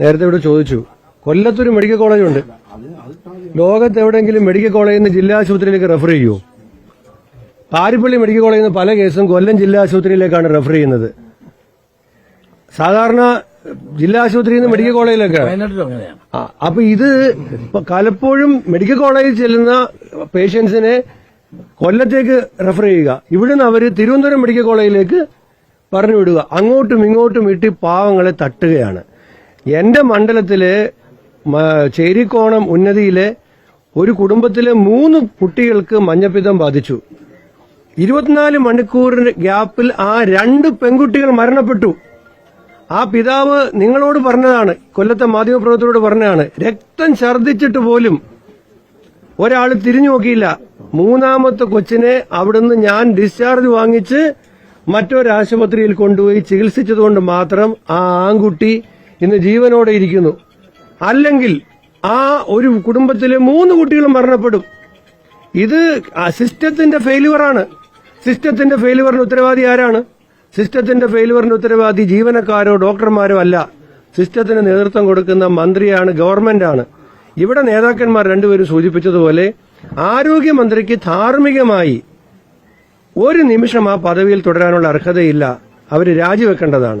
നേരത്തെ ഇവിടെ ചോദിച്ചു. കൊല്ലത്തൊരു മെഡിക്കൽ കോളേജ് ഉണ്ട്. ലോകത്ത് എവിടെയെങ്കിലും മെഡിക്കൽ കോളേജിൽ നിന്ന് ജില്ലാ ആശുപത്രിയിലേക്ക് റെഫർ ചെയ്യുമോ പാരിപ്പള്ളി മെഡിക്കൽ കോളേജിൽ നിന്ന് പല കേസും കൊല്ലം ജില്ലാ ആശുപത്രിയിലേക്കാണ് റെഫർ ചെയ്യുന്നത്. സാധാരണ ജില്ലാ ആശുപത്രിയിൽ നിന്ന് മെഡിക്കൽ കോളേജിലൊക്കെ. അപ്പൊ ഇത് പലപ്പോഴും മെഡിക്കൽ കോളേജിൽ ചെല്ലുന്ന പേഷ്യൻസിനെ കൊല്ലത്തേക്ക് റെഫർ ചെയ്യുക. ഇവിടുന്ന് അവർ തിരുവനന്തപുരം മെഡിക്കൽ കോളേജിലേക്ക് പറഞ്ഞു വിടുക. അങ്ങോട്ടും ഇങ്ങോട്ടും ഇട്ടി പാവങ്ങളെ തട്ടുകയാണ്. എന്റെ മണ്ഡലത്തിൽ ചേരിക്കോണം ഉന്നതിയിലെ ഒരു കുടുംബത്തിലെ മൂന്ന് കുട്ടികൾക്ക് മഞ്ഞപ്പിത്തം ബാധിച്ചു. ഇരുപത്തിനാല് മണിക്കൂറിന് ഗ്യാപ്പിൽ ആ രണ്ട് പെൺകുട്ടികൾ മരണപ്പെട്ടു. ആ പിതാവ് നിങ്ങളോട് പറഞ്ഞതാണ് കൊല്ലത്തെ മാധ്യമപ്രവർത്തകരോട് പറഞ്ഞതാണ് രക്തം ഛർദ്ദിച്ചിട്ട് പോലും ഒരാൾ തിരിഞ്ഞു നോക്കിയില്ല. മൂന്നാമത്തെ കൊച്ചിനെ അവിടുന്ന് ഞാൻ ഡിസ്ചാർജ് വാങ്ങിച്ച് മറ്റൊരാശുപത്രിയിൽ കൊണ്ടുപോയി ചികിത്സിച്ചതുകൊണ്ട് മാത്രം ആ ആൺകുട്ടി ഇന്ന് ജീവനോടെ ഇരിക്കുന്നു. അല്ലെങ്കിൽ ആ ഒരു കുടുംബത്തിലെ മൂന്ന് കുട്ടികളും മരണപ്പെടും. ഇത് സിസ്റ്റത്തിന്റെ ഫെയിലുവറാണ്. സിസ്റ്റത്തിന്റെ ഫെയിലുവറിന് ഉത്തരവാദി ആരാണ്? സിസ്റ്റത്തിന്റെ ഫെയിലുവറിന് ഉത്തരവാദി ജീവനക്കാരോ ഡോക്ടർമാരോ അല്ല. സിസ്റ്റത്തിന് നേതൃത്വം കൊടുക്കുന്ന മന്ത്രിയാണ് ഗവൺമെന്റാണ്. ഇവിടെ നേതാക്കന്മാർ രണ്ടുപേരും സൂചിപ്പിച്ചതുപോലെ ആരോഗ്യമന്ത്രിക്ക് ധാർമ്മികമായി ഒരു നിമിഷം ആ പദവിയിൽ തുടരാനുള്ള അർഹതയില്ല. അവർ രാജിവെക്കേണ്ടതാണ്.